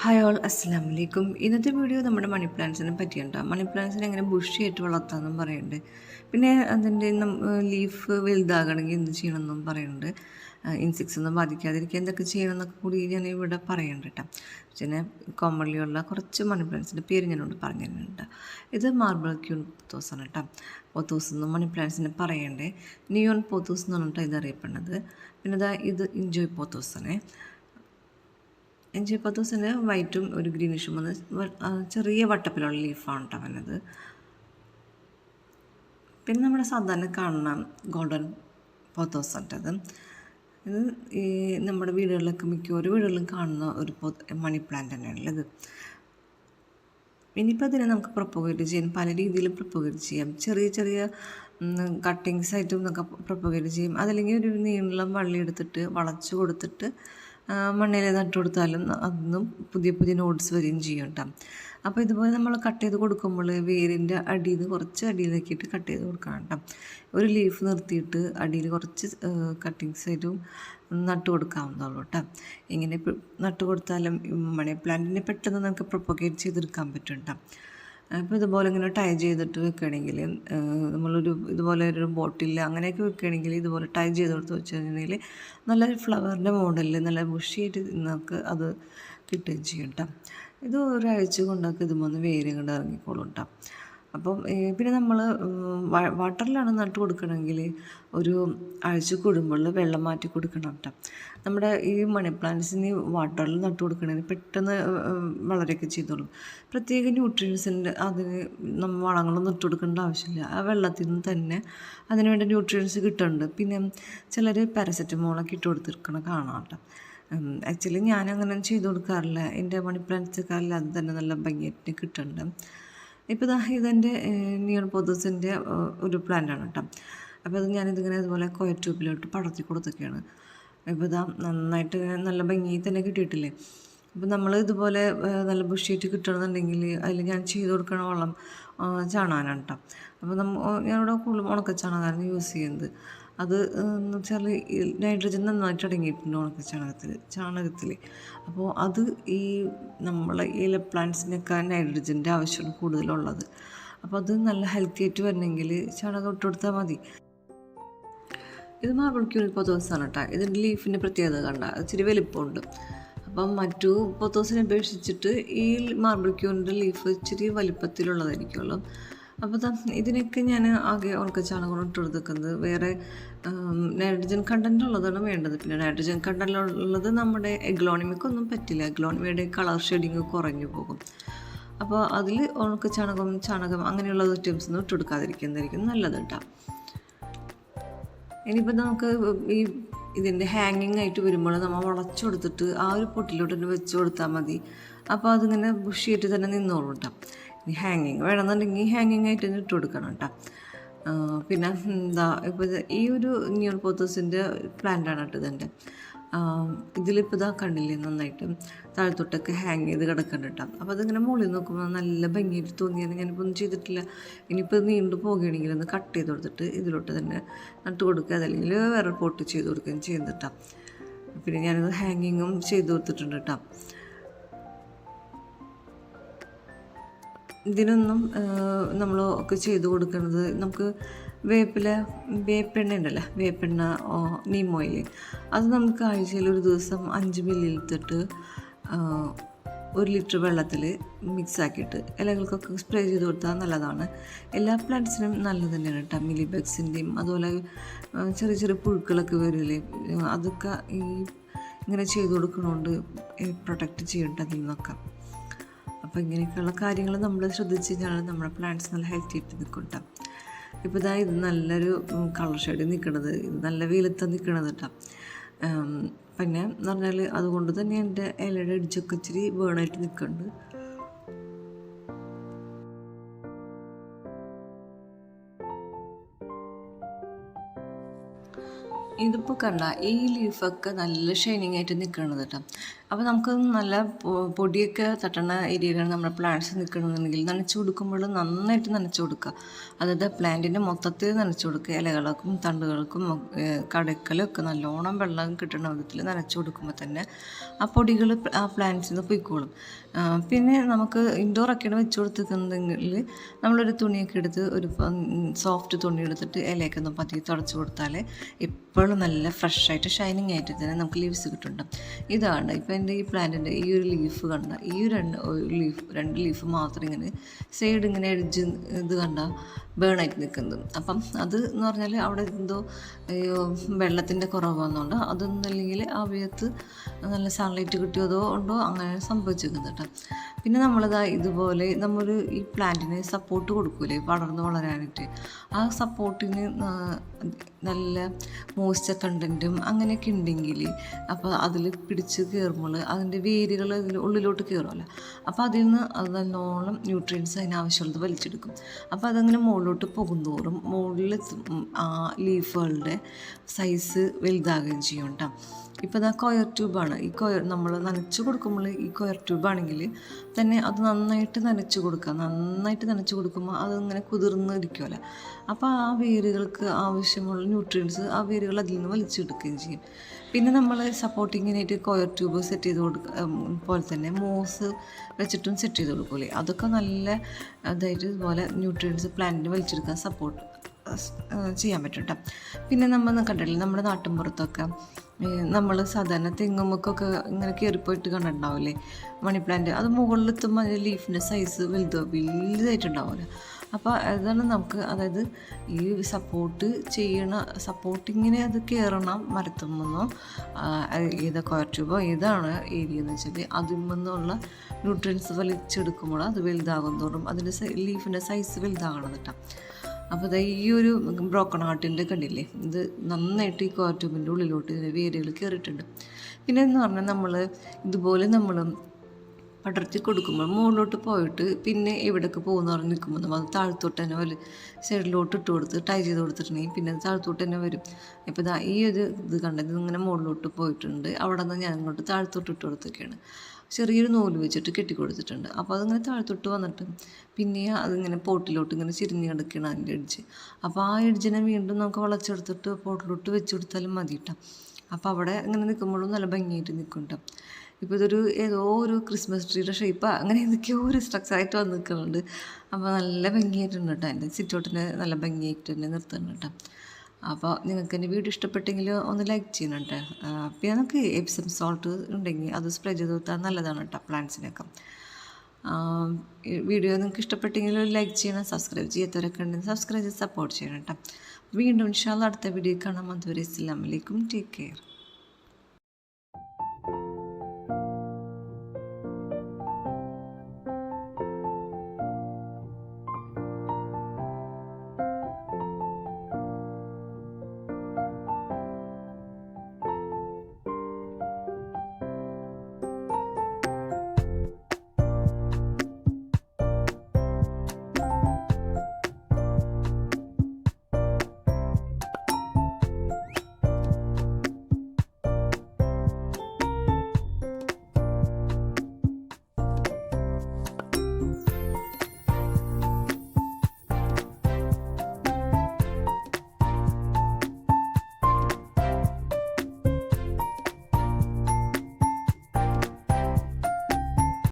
Hi all അസ്സാം വലൈക്കും ഇന്നത്തെ വീഡിയോ നമ്മുടെ മണി പ്ലാന്റ്സിനെ പറ്റിയുണ്ട്. മണി പ്ലാന്റ്സിനെ എങ്ങനെ ബുഷിയായിട്ട് വളർത്താമെന്നും പറയുന്നുണ്ട്. പിന്നെ അതിന്റെ ലീഫ് വലുതാകണമെങ്കിൽ എന്ത് ചെയ്യണമെന്നും പറയുന്നുണ്ട്. ഇൻസെക്ട്സ് ഒന്നും ബാധിക്കാതിരിക്കുക എന്തൊക്കെ ചെയ്യണമെന്നൊക്കെ കൂടി ഞാൻ ഇവിടെ പറയുന്നുണ്ട് കേട്ടോ. പിന്നെ കോമൺലിയുള്ള കുറച്ച് മണി പ്ലാന്റ്സിന്റെ പേര് ഞാനോട് പറഞ്ഞു ഇത് മാർബിൾ ക്യൂൺ പോത്തോസ് ആണ് കേട്ടോ. പോത്തോസ് എന്നും മണി പ്ലാന്റ്സിനെ പറയണ്ടേ നിയോൺ പോത്തോസ് എന്ന് പറഞ്ഞിട്ട് ഇത് അറിയപ്പെടുന്നത്. പിന്നെ ഇതാ ഇൻജോയ് പോത്തോസ് തന്നെ വൈറ്റും ഒരു ഗ്രീനിഷും വന്ന് ചെറിയ വട്ടപ്പിലുള്ള ലീഫാണ് കേട്ടോ വന്നത്. പിന്നെ നമ്മുടെ സാധാരണ കാണുന്ന ഗോൾഡൻ പോത്തോസ് ഇത് ഈ നമ്മുടെ വീടുകളിലൊക്കെ മിക്കവാറും വീടുകളിലും കാണുന്ന ഒരു മണി പ്ലാന്റ് തന്നെയാണ് തന്നെയാണുള്ളത് ഇനിയിപ്പോൾ അതിനെ നമുക്ക് പ്രൊപ്പഗേറ്റ് ചെയ്യാം. പല രീതിയിൽ പ്രൊപ്പഗേറ്റ് ചെയ്യാം. ചെറിയ ചെറിയ കട്ടിങ്സ് ആയിട്ടും നമുക്ക് പ്രൊപ്പഗേറ്റ് ചെയ്യാം. അതല്ലെങ്കിൽ ഒരു നീളം വള്ളി എടുത്തിട്ട് വളച്ച് കൊടുത്തിട്ട് മണ്ണിൽ നട്ടു കൊടുത്താലും അതൊന്നും പുതിയ പുതിയ നോട്ട്സ് വരികയും ചെയ്യും കേട്ടോ അപ്പോൾ ഇതുപോലെ നമ്മൾ കട്ട് ചെയ്ത് കൊടുക്കുമ്പോൾ വേരിന്റെ അടിയിൽ നിന്ന് കുറച്ച് അടിയിലേക്കിട്ട് കട്ട് ചെയ്ത് കൊടുക്കണം കേട്ടോ ഒരു ലീഫ് നിർത്തിയിട്ട് അടിയിൽ കുറച്ച് കട്ടിങ്സ് ആയിട്ടും നട്ടു കൊടുക്കാവുന്നതുള്ളൂ കേട്ടോ ഇങ്ങനെ നട്ടു കൊടുത്താലും മണി പ്ലാന്റിനെ പെട്ടെന്ന് നമുക്ക് പ്രൊപ്പഗേറ്റ് ചെയ്തെടുക്കാൻ പറ്റും കേട്ടോ അപ്പോൾ ഇതുപോലെ ഇങ്ങനെ ടൈ ചെയ്തിട്ട് വെക്കുകയാണെങ്കിൽ നമ്മളൊരു ഇതുപോലെ ഒരു ബോട്ടിൽ അങ്ങനെയൊക്കെ വെക്കുകയാണെങ്കിൽ ഇതുപോലെ ടൈ ചെയ്ത് കൊടുത്ത് വെച്ച് നല്ലൊരു ഫ്ലവറിന്റെ മോഡലിൽ നല്ല ബുഷിയായിട്ട് നമുക്ക് അത് കിട്ടുകയും ചെയ്യും കേട്ടോ ഇത് ഒരാഴ്ച കൊണ്ടൊക്കെ ഇതുമൊന്ന് വേര് കൊണ്ട് ഇറങ്ങിക്കോളും കേട്ടോ അപ്പം പിന്നെ നമ്മൾ വാട്ടറിലാണ് നട്ട് കൊടുക്കണമെങ്കിൽ ഒരു ആഴ്ച കൂടുമ്പോൾ വെള്ളം മാറ്റി കൊടുക്കണം കേട്ടോ. നമ്മുടെ ഈ മണി പ്ലാന്റ്സിന് വാട്ടറിൽ നട്ട് കൊടുക്കണമെങ്കിൽ പെട്ടെന്ന് വളരെയൊക്കെ ചെയ്തോളും. പ്രത്യേക ന്യൂട്രിയൻസിന്റെ അതിന് നമ്മൾ വളങ്ങളൊന്നും ഇട്ട് കൊടുക്കേണ്ട ആവശ്യമില്ല. ആ വെള്ളത്തിൽ നിന്ന് തന്നെ അതിന് വേണ്ട ന്യൂട്രിയൻസ് കിട്ടുന്നുണ്ട്. പിന്നെ ചിലർ പാരസെറ്റമോളൊക്കെ ഇട്ട് കൊടുത്തിരിക്കണം കാണാം കേട്ടോ. ആക്ച്വലി ഞാൻ അങ്ങനെ ചെയ്ത് കൊടുക്കാറില്ല. എന്റെ മണി പ്ലാന്റ്സൊക്കെ അത് തന്നെ നല്ല ഭംഗിയായിട്ട് കിട്ടുന്നുണ്ട്. ഇപ്പോൾ ദാ ഇതെന്റെ നിയർ പൊതുസിന്റെ ഒരു പ്ലാന്റാണ് കേട്ടോ. അപ്പോൾ അത് ഞാനിതിങ്ങനെ ഇതുപോലെ കോയ ട്യൂബിലോട്ട് പടർത്തി കൊടുത്തൊക്കെയാണ്. ഇപ്പോൾ ഇതാ നന്നായിട്ട് നല്ല ഭംഗി തന്നെ കിട്ടിയിട്ടില്ലേ? അപ്പോൾ നമ്മൾ ഇതുപോലെ നല്ല ബുഷിയായിട്ട് കിട്ടണമെന്നുണ്ടെങ്കിൽ അതിൽ ഞാൻ ചെയ്ത് കൊടുക്കണ വെള്ളം ചാണകനാണ് കേട്ടോ. അപ്പോൾ നമ്മൾ ഞാനിവിടെ കൂടുതലും ഉണക്ക ചാണകമാണ് യൂസ് ചെയ്യുന്നത്. അത് എന്ന് വെച്ചാൽ നൈട്രജൻ നന്നായിട്ട് അടങ്ങിയിട്ടുണ്ട് ഉണക്ക ചാണകത്തിൽ ചാണകത്തിൽ. അപ്പോൾ അത് ഈ നമ്മളെ ഇല പ്ലാന്റ്സിനൊക്കെ നൈട്രജന്റെ ആവശ്യമാണ് കൂടുതലുള്ളത്. അപ്പോൾ അത് നല്ല ഹെൽത്തി ആയിട്ട് വരണമെങ്കിൽ ചാണകം ഇട്ട് കൊടുത്താൽ മതി. ഇത് മാർബിൾ ക്യൂണിക് പൊത്തോസാണ് കേട്ടോ. ഇതിന്റെ ലീഫിന്റെ പ്രത്യേകത കണ്ട ഇച്ചിരി വലിപ്പമുണ്ട്. അപ്പം മറ്റു പൊത്തോസിനെ അപേക്ഷിച്ചിട്ട് ഈ മാർബിൾ ക്യൂണിന്റെ ലീഫ് ഇച്ചിരി വലിപ്പത്തിലുള്ളതായിരിക്കുമല്ലോ. അപ്പോൾ ഇതിനൊക്കെ ഞാൻ ആകെ ഉണക്ക ചാണകം ഇട്ട് കൊടുക്കുന്നത് വേറെ നൈട്രജൻ കണ്ടന്റ് ഉള്ളതാണ് വേണ്ടത്. പിന്നെ നൈട്രജൻ കണ്ടന്റ് ഉള്ളത് നമ്മുടെ എഗ്ലോണിമിക്കൊന്നും പറ്റില്ല. എഗ്ലോണിമയുടെ കളർ ഷെയ്ഡിങ് കുറഞ്ഞു പോകും. അപ്പോൾ അതിൽ ഉണക്ക ചാണകം ചാണകം അങ്ങനെയുള്ള ഐറ്റംസ് ഒന്നും ഇട്ടെടുക്കാതിരിക്കുന്നതായിരിക്കും നല്ലത് കേട്ടോ ഇനിയിപ്പോൾ നമുക്ക് ഈ ഇതിന്റെ ഹാങ്ങിങ് ആയിട്ട് വരുമ്പോൾ നമ്മൾ വളച്ചു കൊടുത്തിട്ട് ആ ഒരു പൊട്ടിലോട്ട് തന്നെ വെച്ച് കൊടുത്താൽ മതി. അപ്പോൾ അതിങ്ങനെ ബുഷിയായിട്ട് തന്നെ നിന്നോളൂ കേട്ടോ ഹാങ്ങിങ് വേണമെന്നുണ്ടെങ്കിൽ ഹാങ്ങിങ് ആയിട്ട് ഇട്ട് കൊടുക്കണം കേട്ടോ പിന്നെ എന്താ ഇപ്പോൾ ഈ ഒരു ന്യൂർ പോത്തോസിന്റെ പ്ലാന്റാണ് കേട്ടോ ഇതെന്റെ ഇതിലിപ്പോൾ ഇതാ കണ്ടില്ലേ നന്നായിട്ട് താഴത്തോട്ടൊക്കെ ഹാങ് ചെയ്ത് കിടക്കണം കേട്ടോ അപ്പോൾ അതിങ്ങനെ മുകളിൽ നോക്കുമ്പോൾ നല്ല ഭംഗിയായിട്ട് തോന്നിയത്. ഞാനിപ്പോൾ ഒന്നും ചെയ്തിട്ടില്ല. ഇനിയിപ്പോൾ നീണ്ടു പോകുകയാണെങ്കിൽ ഒന്ന് കട്ട് ചെയ്ത് കൊടുത്തിട്ട് ഇതിലോട്ട് തന്നെ നട്ട് കൊടുക്കുക. അതല്ലെങ്കിൽ വേറെ പോട്ട് ചെയ്ത് കൊടുക്കുകയും ചെയ്യുന്നത് കേട്ടോ പിന്നെ ഞാനത് ഹാങ്ങിങ്ങും ചെയ്ത് കൊടുത്തിട്ടുണ്ട് കേട്ടോ ഇതിനൊന്നും നമ്മൾ ഒക്കെ ചെയ്ത് കൊടുക്കുന്നത് നമുക്ക് വേപ്പില വേപ്പെണ്ണ ഉണ്ടല്ലോ? വേപ്പെണ്ണ നീം ഓയിൽ അത് നമുക്ക് ആഴ്ചയിൽ ഒരു ദിവസം അഞ്ച് മില്ലി എടുത്തിട്ട് ഒരു ലിറ്റർ വെള്ളത്തിൽ മിക്സ് ആക്കിയിട്ട് ഇലകൾക്കൊക്കെ സ്പ്രേ ചെയ്ത് കൊടുത്താൽ നല്ലതാണ്. എല്ലാ പ്ലാന്റ്സിനും നല്ലത് തന്നെയാണ് കേട്ടോ. മിലി ബഗ്സിന്റെയും അതുപോലെ ചെറിയ ചെറിയ പുഴുക്കളൊക്കെ വരില്ലേ അതൊക്കെ ഈ ഇങ്ങനെ ചെയ്ത് കൊടുക്കണോണ്ട് പ്രൊട്ടക്റ്റ് ചെയ്യട്ടെ അതിൽ നിന്നൊക്കെ. അപ്പോൾ ഇങ്ങനെയൊക്കെയുള്ള കാര്യങ്ങൾ നമ്മൾ ശ്രദ്ധിച്ച് കഴിഞ്ഞാൽ നമ്മുടെ പ്ലാന്റ്സ് നല്ല ഹെൽത്തി ആയിട്ട് നിൽക്കും കേട്ടോ. ഇപ്പോൾ ഇതാ ഇത് നല്ലൊരു കളർ ഷെയ്ഡ് നിൽക്കണത്. നല്ല വെയിലത്ത് നിൽക്കണത് കേട്ടോ. പിന്നെ എന്ന് പറഞ്ഞാൽ അതുകൊണ്ട് തന്നെ എന്റെ ഇലയുടെ ഇടിച്ചൊക്കെ ഇച്ചിരി ബേണായിട്ട് നിൽക്കുന്നുണ്ട്. ഇതിപ്പോൾ കണ്ട ഈ ലീഫൊക്കെ നല്ല ഷൈനിങ് ആയിട്ട് നിൽക്കണത് കേട്ടോ അപ്പോൾ നമുക്ക് നല്ല പൊടിയൊക്കെ തട്ടണ ഏരിയയിലാണ് നമ്മുടെ പ്ലാന്റ്സ് നിൽക്കണമെന്നുണ്ടെങ്കിൽ നനച്ചു കൊടുക്കുമ്പോൾ നന്നായിട്ട് നനച്ചു കൊടുക്കുക. അതായത് പ്ലാന്റിന്റെ മൊത്തത്തിൽ നനച്ചു കൊടുക്കുക. ഇലകൾക്കും തണ്ടുകൾക്കും കടക്കലും കടക്കലൊക്കെ നല്ലോണം വെള്ളം കിട്ടുന്ന വിധത്തിൽ നനച്ചു കൊടുക്കുമ്പോൾ തന്നെ ആ പൊടികൾ ആ പ്ലാന്റ്സിൽ നിന്ന് പൊയ്ക്കോളും. പിന്നെ നമുക്ക് ഇൻഡോർ ഇൻഡോറൊക്കെയാണ് വെച്ച് കൊടുത്തിട്ടുണ്ടെങ്കിൽ നമ്മളൊരു തുണിയൊക്കെ എടുത്ത് ഒരു സോഫ്റ്റ് തുണി എടുത്തിട്ട് ഇലയൊക്കെ ഒന്ന് പതിയെ തുടച്ച് കൊടുത്താൽ എപ്പോഴും നല്ല ഫ്രഷായിട്ട് ഷൈനിങ് ആയിട്ട് തന്നെ നമുക്ക് ലീവ്സ് കിട്ടുന്നുണ്ട്. ഇതാണ് ഇപ്പോൾ എന്റെ ഈ പ്ലാന്റിന്റെ ഈ ഒരു ലീഫ് കണ്ട ഈ രണ്ട് ലീഫ് രണ്ട് ലീഫ് മാത്രം ഇങ്ങനെ സൈഡ് ഇങ്ങനെ എഡ്ജ് ഇത് കണ്ട ബേൺ ആയിട്ട് നിൽക്കുന്നത് അപ്പം അത് എന്ന് പറഞ്ഞാൽ അവിടെ എന്തോ വെള്ളത്തിന്റെ കുറവ് വന്നുകൊണ്ട് അതൊന്നല്ലെങ്കിൽ ആ വേത്ത് നല്ല സൺലൈറ്റ് കിട്ടിയതോ ഉണ്ടോ അങ്ങനെ സംഭവിച്ചിരിക്കുന്നത് കേട്ടോ പിന്നെ നമ്മളിതാ ഇതുപോലെ നമ്മൾ ഈ പ്ലാന്റിന് സപ്പോർട്ട് കൊടുക്കൂലേ? വളർന്നു വളരാനായിട്ട്. ആ സപ്പോർട്ടിന് നല്ല മോയ്സ്ചർ കണ്ടന്റും അങ്ങനെയൊക്കെ ഉണ്ടെങ്കിൽ അപ്പോൾ അതിൽ പിടിച്ച് കയറുമ്പോൾ അതിന്റെ വേരുകൾ അതിൽ ഉള്ളിലോട്ട് കയറുമല്ലോ അപ്പോൾ അതിൽ നിന്ന് അത് നല്ലോണം ന്യൂട്രിയൻസ് അതിനാവശ്യമുള്ളത് വലിച്ചെടുക്കും. അപ്പോൾ അതങ്ങനെ മുകളിലോട്ട് പോകുന്തോറും മുകളിൽ ആ ലീഫുകളുടെ സൈസ് വലുതാകുകയും ചെയ്യും കേട്ടോ. ഇപ്പോൾ ഇതാ കൊയർ ട്യൂബാണ് ഈ കൊയർ നമ്മൾ നനച്ച് കൊടുക്കുമ്പോൾ ഈ കൊയർ ട്യൂബാണെങ്കിൽ തന്നെ അത് നന്നായിട്ട് നനച്ച് കൊടുക്കുക. നന്നായിട്ട് നനച്ച് കൊടുക്കുമ്പോൾ അതിങ്ങനെ കുതിർന്നിരിക്കുമല്ലോ അപ്പോൾ ആ വേരുകൾക്ക് ആവശ്യമുള്ള ന്യൂട്രിയൻസ് ആ വേരുകൾ അതിൽ നിന്ന് വലിച്ചെടുക്കുകയും ചെയ്യും. പിന്നെ നമ്മൾ സപ്പോർട്ടിങ്ങിനായിട്ട് കൊയർ ട്യൂബ് സെറ്റ് ചെയ്ത് കൊടുക്കുക പോലെ തന്നെ മോസ് വെച്ചിട്ടും സെറ്റ് ചെയ്ത് കൊടുക്കൂലേ? അതൊക്കെ നല്ല അതായത് ഇതുപോലെ ന്യൂട്രിയൻസ് പ്ലാന്റിന് വലിച്ചെടുക്കാൻ സപ്പോർട്ട് ചെയ്യാൻ പറ്റും കേട്ടോ പിന്നെ നമ്മൾ കണ്ടിട്ടില്ല നമ്മുടെ നാട്ടിൻപുറത്തൊക്കെ നമ്മൾ സാധാരണ തെങ്ങുമ്മക്കൊക്കെ ഇങ്ങനെ കയറിപ്പോയിട്ട് കണ്ടിട്ടുണ്ടാവില്ലേ മണി പ്ലാന്റ് അത് മുകളിലെത്തുമ്പോൾ അതിന്റെ ലീഫിന്റെ സൈസ് വലുതോ വലുതായിട്ടുണ്ടാവില്ല അപ്പോൾ അതാണ് നമുക്ക് അതായത് ഈ സപ്പോർട്ട് ചെയ്യണ സപ്പോർട്ടിങ്ങിനെ അത് കയറണം മരത്തുമെന്നോ ഏത് ട്യൂബോ ഏതാണ് ഏരിയ എന്ന് വെച്ചാൽ അതിൽ നിന്നുള്ള ന്യൂട്രിയൻസ് വലിച്ചെടുക്കുമ്പോൾ അത് വലുതാകും തോറും അതിന്റെ ലീഫിന്റെ സൈസ് വലുതാകണം കേട്ടോ അപ്പോൾ ദാ ഈ ഒരു ബ്രോക്കൺ ഹാർട്ടിന്റെ കണ്ടില്ലേ? ഇത് നന്നായിട്ട് ഈ കോർട്യൂബിന്റെ ഉള്ളിലോട്ട് വേരുകൾ കയറിയിട്ടുണ്ട്. പിന്നെ എന്ന് പറഞ്ഞാൽ നമ്മൾ ഇതുപോലെ നമ്മൾ പടർത്തി കൊടുക്കുമ്പോൾ മുകളിലോട്ട് പോയിട്ട് പിന്നെ എവിടെയൊക്കെ പോകുന്ന പറഞ്ഞ് നിൽക്കുമ്പോൾ നമ്മൾ അത് താഴ്ത്തോട്ട് തന്നെ വരും സൈഡിലോട്ട് ഇട്ട് കൊടുത്ത് ടൈ ചെയ്ത് കൊടുത്തിട്ടുണ്ടെങ്കിൽ പിന്നെ താഴ്ത്തോട്ട് തന്നെ വരും. ഇപ്പോൾ ഇതാ ഈ ഒരു ഇത് കണ്ടത് ഇങ്ങനെ മുകളിലോട്ട് പോയിട്ടുണ്ട്. അവിടെ നിന്ന് ഞാൻ ഇങ്ങോട്ട് താഴ്ത്തോട്ട് ഇട്ട് കൊടുത്തൊക്കെയാണ്. ചെറിയൊരു നൂൽ വെച്ചിട്ട് കെട്ടിക്കൊടുത്തിട്ടുണ്ട്. അപ്പോൾ അതിങ്ങനെ താഴ്ത്തൊട്ട് വന്നിട്ട് പിന്നെ അതിങ്ങനെ പോട്ടിലോട്ട് ഇങ്ങനെ ചിരിഞ്ഞ് കിടക്കണം അതിന്റെ എഡ്ജ്. അപ്പോൾ ആ എഡ്ജിനെ വീണ്ടും നമുക്ക് വളച്ചെടുത്തിട്ട് പോട്ടിലോട്ട് വെച്ച് കൊടുത്താലും മതി കേട്ടോ അപ്പോൾ അവിടെ ഇങ്ങനെ നിൽക്കുമ്പോഴും നല്ല ഭംഗിയായിട്ട് നിൽക്കും കേട്ടോ ഇപ്പോൾ ഇതൊരു ഏതോ ഒരു ക്രിസ്മസ് ട്രീയുടെ ഷേപ്പ് അങ്ങനെ എന്തൊക്കെയോ ഒരു സ്ട്രക്ചറായിട്ട് വന്ന് നിൽക്കുന്നുണ്ട് അപ്പോൾ നല്ല ഭംഗിയായിട്ടുണ്ട് കേട്ടോ എന്റെ സിറ്റൗട്ടിനെ നല്ല ഭംഗിയായിട്ട് തന്നെ നിർത്തുന്നുണ്ട് കേട്ടോ. അപ്പോൾ നിങ്ങൾക്ക് എന്റെ വീഡിയോ ഇഷ്ടപ്പെട്ടെങ്കിൽ ഒന്ന് ലൈക്ക് കേട്ടോ ആ, പിന്നെ നമുക്ക് എപ്സം സോൾട്ട് ഉണ്ടെങ്കിൽ അത് സ്പ്രേ ചെയ്ത് കൊടുത്താൽ നല്ലതാണ് കേട്ടോ പ്ലാന്റ്സിനൊക്കെ വീഡിയോ നിങ്ങൾക്ക് ഇഷ്ടപ്പെട്ടെങ്കിൽ ലൈക്ക് ചെയ്യണം സബ്സ്ക്രൈബ് ചെയ്യാത്തവരൊക്കെ ഉണ്ടെങ്കിൽ സബ്സ്ക്രൈബ് ചെയ്ത് സപ്പോർട്ട് ചെയ്യണം കേട്ടോ വീണ്ടും ഇൻഷാല്ല അടുത്ത വീഡിയോ കാണാം. അതുവരെ അസ്സാം വലൈക്കും ടേക്ക് കെയർ